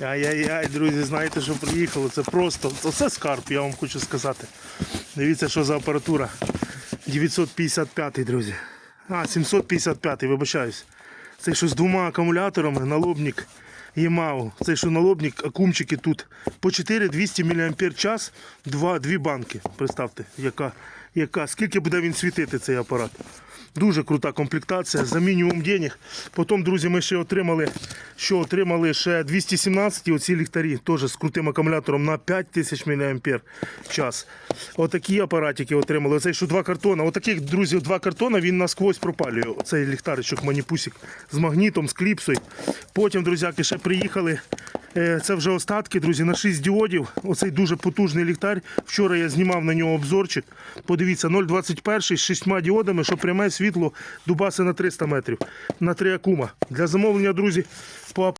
Ай-яй-яй, друзі, знаєте, що приїхало? Це просто, це скарб, я вам хочу сказати. Дивіться, що за апаратура. 955, друзі. А, 755, вибачаюсь. Це що з двома акумуляторами, налобник Ямау. Це що налобник, акумчики тут. По 4200 мАч, два, дві банки. Представте, яка, яка, скільки буде він світити цей апарат. Дуже крута комплектація за мінімум денег. Потім, друзі, ми ще отримали, що отримали ще 217 оці ліхтарі, теж з крутим акумулятором на 5000 мАч. Отакі апаратики отримали. Оцей що два картона. Отаких, друзі, два картона він насквозь пропалює. Оцей ліхтаричок маніпусик з магнітом, з кліпсою. Потім, друзяки, ще приїхали. Е, Це вже остатки, друзі, на 6 діодів. Оцей дуже потужний ліхтар. Вчора я знімав на нього обзорчик. Подивіться, 0,21 з 6 діодами, що пряме світло дубаси на 300 метрів. На 3 акума. Для замовлення, друзі, по